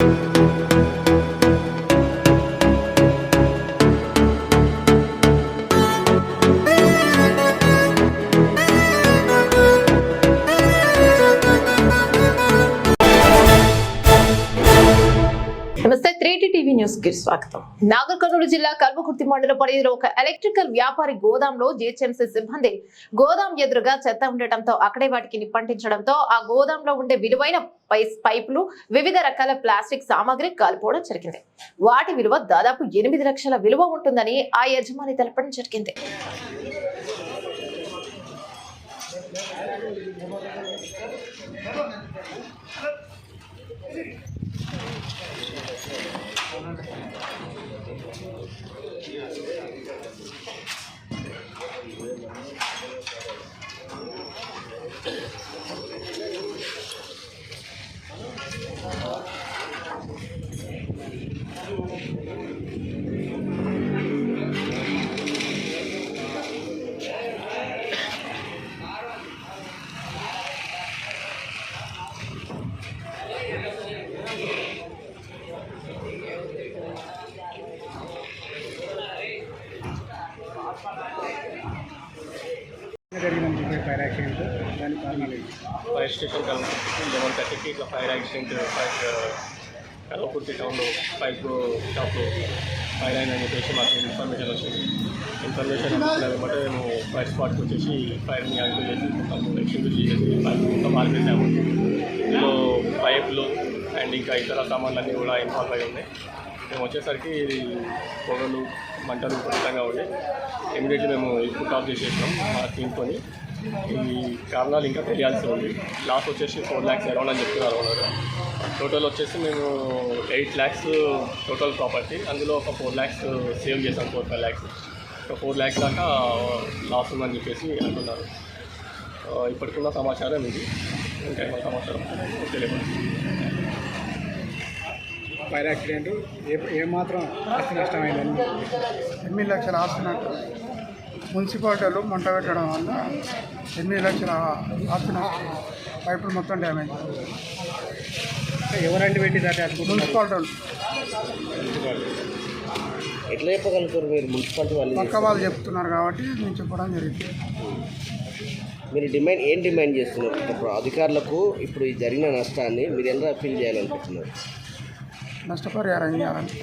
thank you నమస్తే three TV న్యూస్కి స్వాగతం. నాగర్ కర్నూలు జిల్లా కల్వకుర్తి మండల పరిధిలో ఒక ఎలక్ట్రికల్ వ్యాపారి గోదాంలో జిహెచ్ఎంసీ సిబ్బంది గోదాం ఎదురుగా చెత్త ఉండటంతో అక్కడే వాటికి నిప్పంటించడంతో ఆ గోదాంలో ఉండే విలువైన పైపులు వివిధ రకాల ప్లాస్టిక్ సామాగ్రి కాలిపోవడం జరిగింది. వాటి విలువ దాదాపు ఎనిమిది లక్షల విలువ ఉంటుందని ఆ యజమాని తెలపడం జరిగింది. ఫైర్ యాక్సిడెంట్ దాని కారణాలు ఫైర్ స్టేషన్ కలవకుర్తి లెవెన్ థర్టీకి ఇట్లా ఫైర్ యాక్సిడెంట్ ఫైర్ కలవకుర్తి టౌన్లో పైప్ షాప్లో ఫైర్ అయిందని చెప్పేసి మాకు ఇన్ఫర్మేషన్ వచ్చింది. ఇన్ఫర్మేషన్ అనమాట మేము ఫైర్ స్పాట్కి వచ్చేసి ఫైర్ని యాక్టివ్ చేసి మొత్తం ఎక్స్టింగ్విష్ చేసి పైప్ మొత్తం ఆల్పేసాము ఇందులో పైపులు అండ్ ఇంకా ఇతర సామాన్లన్నీ కూడా ఇన్వాల్వ్ అయి ఉన్నాయి. మేము వచ్చేసరికి ఇది పొగలు మంటలు ఖచ్చితంగా ఉండే ఇమీడియట్లీ మేము ఇప్పుడు ఆఫ్ చేసేసినాం మా టీంతో ఈ కారణాలు ఇంకా తెలియాల్సి ఉంది. లాస్ వచ్చేసి ఫోర్ ల్యాక్స్ అరౌండ్ అని చెప్తున్నారు ఓనర్. టోటల్ వచ్చేసి మేము ఎయిట్ ల్యాక్స్ టోటల్ ప్రాపర్టీ అందులో ఒక ఫోర్ ల్యాక్స్ సేవ్ చేసాం ఫోర్ ఫైవ్ ల్యాక్స్ ఒక ఫోర్ ల్యాక్స్ దాకా లాస్ ఉందని చెప్పేసి అంటున్నారు. ఇప్పటికున్న సమాచారం ఇది. ఇంకా ఏమైనా సమాచారం తెలియదు ఫైర్ యాక్సిడెంట్ ఏ ఏమాత్రం ఆస్తి నష్టమైందని. ఎనిమిది లక్షల ఆస్తున్నట్టు మున్సిపాలిటీలు మంట పెట్టడం వల్ల ఎనిమిది లక్షల ఆస్తి నష్టం. పైపులు మొత్తం డ్యామేజ్. ఎవరంటే పెట్టిందంటే మున్సిపాలిటీలు. ఎట్లా చెప్పగలుగుతారు మీరు మున్సిపాలిటీ వాళ్ళు? పక్క వాళ్ళు చెప్తున్నారు కాబట్టి నేను చెప్పడం జరిగింది. మీరు డిమాండ్ ఏం డిమాండ్ చేస్తున్నారు? ఇప్పుడు అధికారులకు ఇప్పుడు ఈ జరిగిన నష్టాన్ని మీరు ఎలా ఫీల్ చేయాలనుకుంటున్నారు നഷ്ടപരിഹാരം ചെയ്യാറുണ്ട്